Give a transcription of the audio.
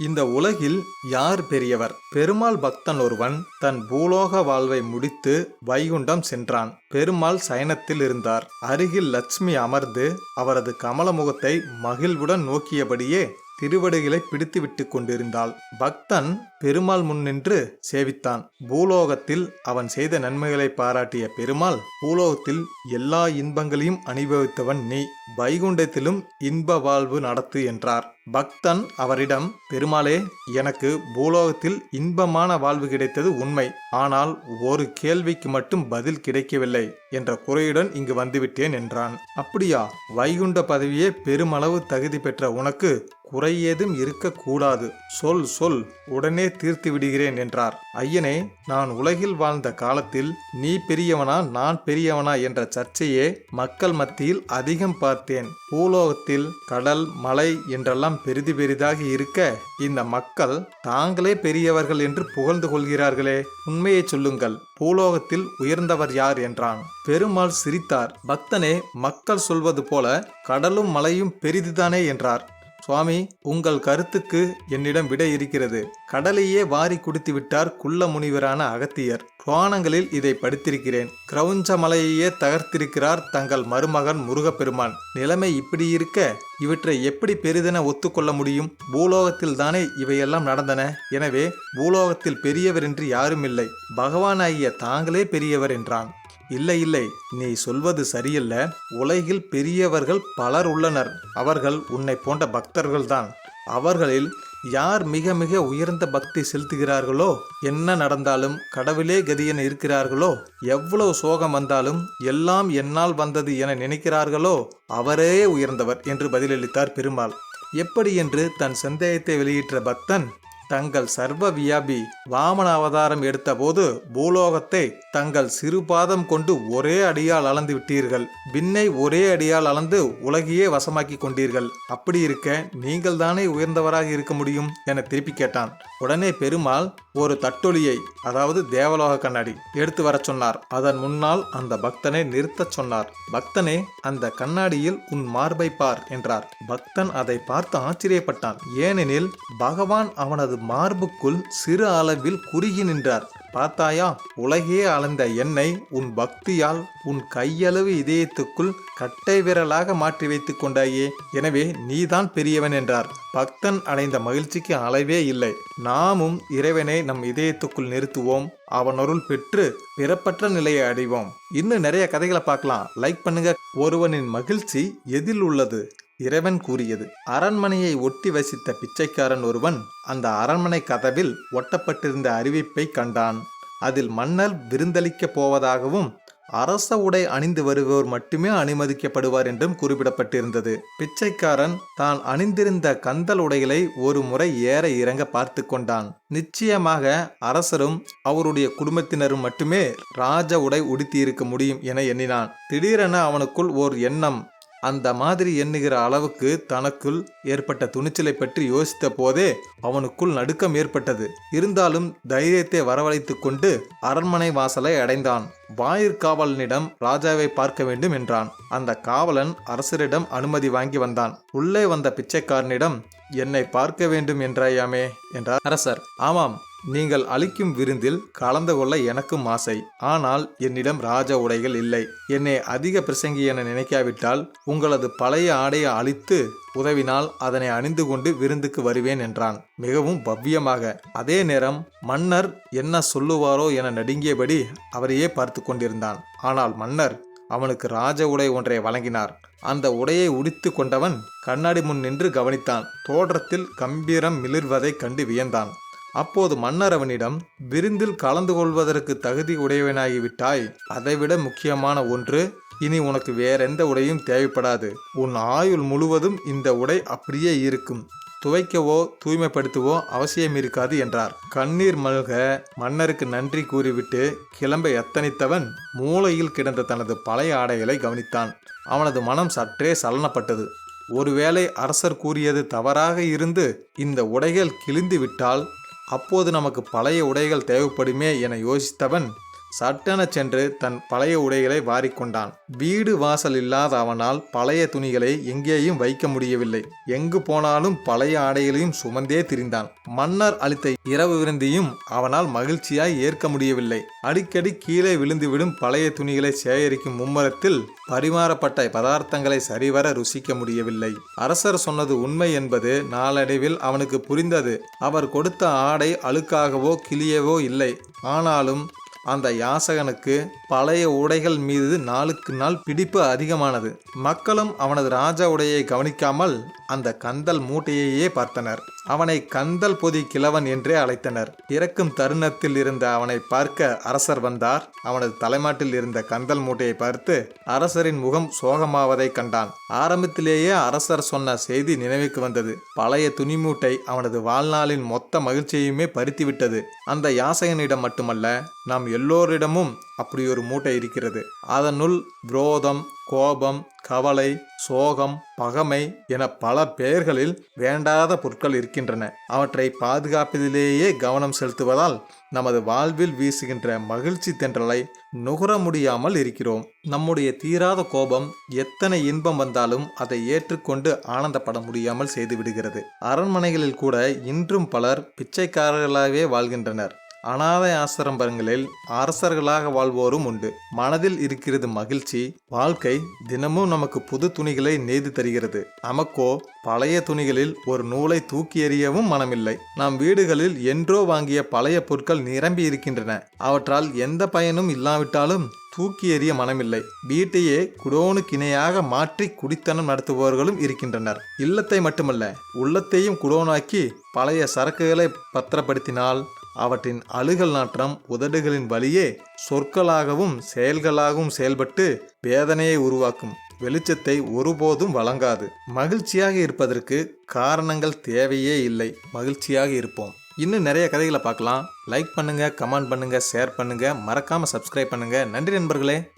இந்த உலகில் யார் பெரியவர்? பெருமாள் பக்தன் ஒருவன் தன் பூலோக வாழ்வை முடித்து வைகுண்டம் சென்றான். பெருமாள் சயனத்தில் இருந்தார். அருகில் லட்சுமி அமர்ந்து அவரது கமல முகத்தை மகிழ்வுடன் நோக்கியபடியே திருவடுகளை பிடித்து விட்டு கொண்டிருந்தாள். பக்தன் பெருமாள் முன் நின்று சேவித்தான். பூலோகத்தில் அவன் செய்த நன்மைகளை பாராட்டிய பெருமாள் பூலோகத்தில் எல்லா இன்பங்களையும் அனுபவித்தவன் நீ. வைகுண்டத்திலும் இன்ப வாழ்வு நடத்து என்றார். பக்தன் அவரிடம் பெருமாளே எனக்கு பூலோகத்தில் இன்பமான வாழ்வு கிடைத்தது உண்மை. ஆனால் ஒரு கேள்விக்கு மட்டும் பதில் கிடைக்கவில்லை என்ற குறையுடன் இங்கு வந்துவிட்டேன் என்றான். அப்படியா? வைகுண்ட பதவியே பெருமளவு தகுதி பெற்ற உனக்கு குறை ஏதும் இருக்கக்கூடாது. சொல் சொல். உடனே தீர்த்து விடுகிறேன் என்றார். ஐயனே நான் உலகில் வாழ்ந்த காலத்தில் நீ பெரியவனா நான் பெரியவனா என்ற சர்ச்சையே மக்கள் மத்தியில் அதிகம் பார்த்தேன். பூலோகத்தில் கடல் மலை என்றெல்லாம் பெரிது பெரிதாகி இருக்க இந்த மக்கள் தாங்களே பெரியவர்கள் என்று புகழ்ந்து கொள்கிறார்களே. உண்மையை சொல்லுங்கள். பூலோகத்தில் உயர்ந்தவர் யார்? என்றான். பெருமாள் சிரித்தார். பக்தனே மக்கள் சொல்வது போல கடலும் மலையும் பெரிதுதானே என்றார். சுவாமி உங்கள் கருத்துக்கு என்னிடம் விடை இருக்கிறது. கடலையே வாரி குடித்து விட்டார் குள்ள முனிவரான அகத்தியர். புராணங்களில் இதை படித்திருக்கிறேன். கிரௌஞ்ச மலையையே தகர்த்திருக்கிறார் தங்கள் மருமகன் முருகப்பெருமான். நிலைமை இப்படி இருக்க இவற்றை எப்படி பெரிதென ஒத்துக்கொள்ள முடியும்? பூலோகத்தில் தானே இவையெல்லாம் நடந்தன? எனவே பூலோகத்தில் பெரியவர் என்று யாரும் இல்லை பகவானாகிய தாங்களே பெரியவர் என்றான். இல்லை இல்லை நீ சொல்வது சரியல்ல. உலகில் பெரியவர்கள் பலர் உள்ளனர். அவர்கள் உன்னை போன்ற பக்தர்கள்தான். அவர்களில் யார் மிக மிக உயர்ந்த பக்தி செலுத்துகிறார்களோ என்ன நடந்தாலும் கடவுளே கதியென இருக்கிறார்களோ எவ்வளவு சோகம் வந்தாலும் எல்லாம் என்னால் வந்தது என நினைக்கிறார்களோ அவரே உயர்ந்தவர் என்று பதிலளித்தார் பெருமாள். எப்படி என்று தன் சந்தேகத்தை வெளியிட்ட பக்தன் தங்கள் சர்வ வியாபி வாமன அவதாரம் எடுத்தபோது பூலோகத்தை தங்கள் சிறு பாதம் கொண்டு ஒரே அடியால் அளந்து விட்டீர்கள். விண்ணை ஒரே அடியால் அளந்து உலகையே வசமாக்கி கொண்டீர்கள். அப்படி இருக்க நீங்கள் தானே உயர்ந்தவராக இருக்க முடியும்? என திருப்பி கேட்டான். உடனே பெருமாள் ஒரு தட்டொலியை அதாவது தேவலோக கண்ணாடி எடுத்து வரச் சொன்னார். அதன் முன்னால் அந்த பக்தனை நிறுத்தச் சொன்னார். பக்தனே அந்த கண்ணாடியில் உன் மார்பை பார் என்றார். பக்தன் அதை பார்த்து ஆச்சரியப்பட்டான். ஏனெனில் பகவான் அவனது மார்புக்குள் சிறு அளவில் குறுகி நின்றார். பார்த்தாயா உலகே அளந்த என்னை உன் பக்தியால் உன் கையளவு இதயத்துக்குள் கட்டை விரலாக மாற்றி வைத்து கொண்டாயே. எனவே நீதான் பெரியவன் என்றார். பக்தன் அடைந்த மகிழ்ச்சிக்கு அளவே இல்லை. நாமும் இறைவனை நம் இதயத்துக்குள் நிறுத்துவோம். அவனருள் பெற்று பிறப்பற்ற நிலையை அடைவோம். இன்னும் நிறைய கதைகளை பார்க்கலாம். லைக் பண்ணுங்க. ஒருவனின் மகிழ்ச்சி எதில் உள்ளது? இறைவன் கூறியது. அரண்மனையை ஒட்டி வசித்த பிச்சைக்காரன் ஒருவன் அந்த அரண்மனை கதவில் ஒட்டப்பட்டிருந்த அறிவிப்பை கண்டான். அதில் மன்னர் விருந்தளிக்கப் போவதாகவும் அரச உடை அணிந்து வருவோர் மட்டுமே அனுமதிக்கப்படுவார் என்றும் குறிப்பிடப்பட்டிருந்தது. பிச்சைக்காரன் தான் அணிந்திருந்த கந்தல் உடைகளை ஒரு முறை ஏற இறங்க பார்த்து கொண்டான். நிச்சயமாக அரசரும் அவருடைய குடும்பத்தினரும் மட்டுமே ராஜ உடை உடுத்தியிருக்க முடியும் என எண்ணினான். திடீரென அவனுக்குள் ஓர் எண்ணம் அந்த மாதிரி எண்ணுகிற அளவுக்கு தனக்குள் ஏற்பட்ட துணிச்சலை பற்றி யோசித்த போதே அவனுக்குள் நடுக்கம் ஏற்பட்டது. இருந்தாலும் தைரியத்தை வரவழைத்து கொண்டு அரண்மனை வாசலை அடைந்தான். வாயிற்காவலனிடம் ராஜாவை பார்க்க வேண்டும் என்றான். அந்த காவலன் அரசரிடம் அனுமதி வாங்கி வந்தான். உள்ளே வந்த பிச்சைக்காரனிடம் என்னை பார்க்க வேண்டும் என்றாயாமே? என்றார். அரசர். ஆமாம். நீங்கள் அளிக்கும் விருந்தில் கலந்து கொள்ள எனக்கும் ஆசை. ஆனால் என்னிடம் ராஜ உடைகள் இல்லை. என்னை அதிக பிரசங்கி என நினைக்காவிட்டால் உங்களது பழைய ஆடையை அழித்து உதவினால் அதனை அணிந்து கொண்டு விருந்துக்கு வருவேன் என்றான். மிகவும் பவ்யமாக. அதே நேரம் மன்னர் என்ன சொல்லுவாரோ என நடுங்கியபடி அவரையே பார்த்து கொண்டிருந்தான். ஆனால் மன்னர் அவனுக்கு ராஜ உடை ஒன்றை வழங்கினார். அந்த உடையை உடித்து கொண்டவன் கண்ணாடி முன் நின்று கவனித்தான். தோற்றத்தில் கம்பீரம் மிளிர்வதைக் கண்டு வியந்தான். அப்போது மன்னர் அவனிடம் விருந்தில் கலந்து கொள்வதற்கு தகுதி உடையவனாகிவிட்டாய். அதைவிட முக்கியமான ஒன்று இனி உனக்கு வேறெந்த உடையும் தேவைப்படாது. உன் ஆயுள் முழுவதும் இந்த உடை அப்படியே இருக்கும். துவைக்கவோ தூய்மைப்படுத்தவோ அவசியம் இருக்காது என்றார். கண்ணீர் மல்க மன்னருக்கு நன்றி கூறிவிட்டு கிளம்ப எத்தனித்தவன் மூளையில் கிடந்த தனது பழைய ஆடைகளை கவனித்தான். அவனது மனம் சற்றே சலனப்பட்டது. ஒருவேளை அரசர் கூறியது தவறாக இருந்து இந்த உடைகள் கிழிந்து விட்டால் அப்போது நமக்கு பழைய உடைகள் தேவைப்படுமே என யோசித்தவன் சட்டென சென்று தன் பழைய உடைகளை வாரிக்கொண்டான். வீடு வாசல் இல்லாத அவனால் பழைய துணிகளை எங்கேயும் வைக்க முடியவில்லை. எங்கு போனாலும் பழைய ஆடைகளையும் சுமந்தே திரிந்தான். மன்னர் அளித்த இரவு விருந்தியும் அவனால் மகிழ்ச்சியாய் ஏற்க முடியவில்லை. அடிக்கடி கீழே விழுந்துவிடும் பழைய துணிகளை சேகரிக்கும் மும்மரத்தில் பரிமாறப்பட்ட பதார்த்தங்களை சரிவர ருசிக்க முடியவில்லை. அரசர் சொன்னது உண்மை என்பது நாளடைவில் அவனுக்கு புரிந்தது. அவர் கொடுத்த ஆடை அழுக்காகவோ கிளியவோ இல்லை. ஆனாலும் அந்த யாசகனுக்கு பழைய உடைகள் மீது நாளுக்கு நாள் பிடிப்பு அதிகமானது. மக்களும் அவனது ராஜா உடையை கவனிக்காமல் அந்த கந்தல் மூட்டையையே பார்த்தனர். அவனை கந்தல் பொதி கிழவன் என்றே அழைத்தனர். இறக்கும் தருணத்தில் இருந்த அவனை பார்க்க அரசர் வந்தார். அவனது தலைமாட்டில் இருந்த கந்தல் மூட்டையை பார்த்து அரசரின் முகம் சோகமாவதை கண்டான். ஆரம்பத்திலேயே அரசர் சொன்ன செய்தி நினைவுக்கு வந்தது. பழைய துணி மூட்டை அவனது வாழ்நாளின் மொத்த மகிழ்ச்சியுமே பறித்துவிட்டது. அந்த யாசகனிடம் மட்டுமல்ல நாம் எல்லோரிடமும் அப்படி ஒரு மூட்டை இருக்கிறது. அதனுள் விரோதம் கோபம் கவலை சோகம் பகமை என பல பெயர்களில் வேண்டாத பொருட்கள் இருக்கின்றன. அவற்றை பாதுகாப்பதிலேயே கவனம் செலுத்துவதால் நமது வாழ்வில் வீசுகின்ற மகிழ்ச்சி தென்றலை நுகர முடியாமல் இருக்கிறோம். நம்முடைய தீராத கோபம் எத்தனை இன்பம் வந்தாலும் அதை ஏற்றுக்கொண்டு ஆனந்தப்பட முடியாமல் செய்து விடுகிறது. அரண்மனைகளில் கூட இன்றும் பலர் பிச்சைக்காரர்களாகவே வாழ்கின்றனர். அனாதை ஆசிரமங்களில் அரசர்களாக வாழ்வோரும் உண்டு. மனதில் இருக்கிறது மகிழ்ச்சி வாழ்க்கை தினமும் நமக்கு புது துணிகளை நெய்து தருகிறது. நமக்கோ பழைய துணிகளில் ஒரு நூலை தூக்கி எறியவும் மனமில்லை. நம் வீடுகளில் என்றோ வாங்கிய பழைய பொருட்கள் நிரம்பி இருக்கின்றன. அவற்றால் எந்த பயனும் இல்லாவிட்டாலும் தூக்கி எறிய மனமில்லை. வீட்டையே குடோனுக்கு இணையாக மாற்றி குடித்தனம் நடத்துபவர்களும் இருக்கின்றனர். இல்லத்தை மட்டுமல்ல உள்ளத்தையும் குடோனாக்கி பழைய சரக்குகளை பத்திரப்படுத்தினால் அவற்றின் அழுகல் நாற்றம் உதடுகளின் வழியே சொற்களாகவும் செயல்களாகவும் செயல்பட்டு வேதனையை உருவாக்கும். வெளிச்சத்தை ஒருபோதும் வழங்காது. மகிழ்ச்சியாக இருப்பதற்கு காரணங்கள் தேவையே இல்லை. மகிழ்ச்சியாக இருப்போம். இன்னும் நிறைய கதைகளை பார்க்கலாம். லைக் பண்ணுங்க கமெண்ட் பண்ணுங்க ஷேர் பண்ணுங்க. மறக்காம சப்ஸ்கிரைப் பண்ணுங்க. நன்றி நண்பர்களே.